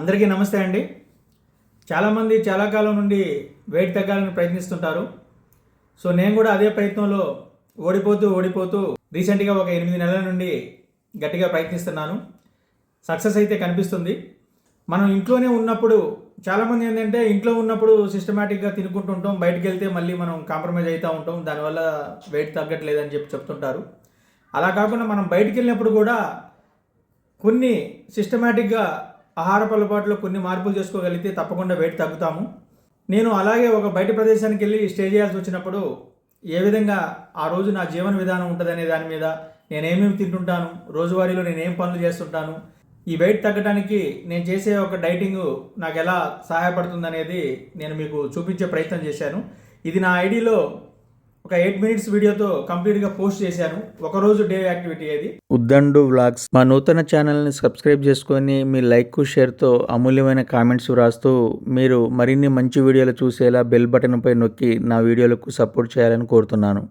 అందరికీ నమస్తే అండి. చాలామంది చాలా కాలం నుండి వెయిట్ తగ్గాలని ప్రయత్నిస్తుంటారు. సో నేను కూడా అదే ప్రయత్నంలో ఓడిపోతూ ఓడిపోతూ రీసెంట్గా ఒక ఎనిమిది నెలల నుండి గట్టిగా ప్రయత్నిస్తున్నాను. సక్సెస్ అయితే కనిపిస్తుంది. మనం ఇంట్లోనే ఉన్నప్పుడు చాలామంది ఏంటంటే ఇంట్లో ఉన్నప్పుడు సిస్టమేటిక్గా తినుకుంటూ ఉంటాం. బయటకు వెళ్తే మళ్ళీ మనం కాంప్రమైజ్ అవుతూ ఉంటాం. దానివల్ల వెయిట్ తగ్గట్లేదని చెప్పి చెప్తుంటారు. అలా కాకుండా మనం బయటికి వెళ్ళినప్పుడు కూడా కొన్ని సిస్టమేటిక్గా ఆహారపు అలవాట్లో కొన్ని మార్పులు చేసుకోగలిగితే తప్పకుండా వెయిట్ తగ్గుతాము. నేను అలాగే ఒక బయట ప్రదేశానికి వెళ్ళి స్టే చేయాల్సి వచ్చినప్పుడు ఏ విధంగా ఆ రోజు నా జీవన విధానం ఉంటుందనే దాని మీద నేనేమేమి తింటుంటాను రోజువారీలో నేనేం పనులు చేస్తుంటాను ఈ వెయిట్ తగ్గడానికి నేను చేసే ఒక డైటింగ్ నాకు ఎలా సహాయపడుతుందనేది నేను మీకు చూపించే ప్రయత్నం చేశాను. ఇది నా ఐడిలో ఒక ఎయిట్ మినిట్స్ వీడియోతో కంప్లీట్గా పోస్ట్ చేశాను. ఒకరోజు డే యాక్టివిటీ అది. ఉద్దండు వ్లాగ్స్. మా నూతన ఛానల్ని సబ్స్క్రైబ్ చేసుకొని మీ లైక్ షేర్తో అమూల్యమైన కామెంట్స్ వ్రాస్తూ మీరు మరిన్ని మంచి వీడియోలు చూసేలా బెల్ బటన్పై నొక్కి నా వీడియోలకు సపోర్ట్ చేయాలని కోరుతున్నాను.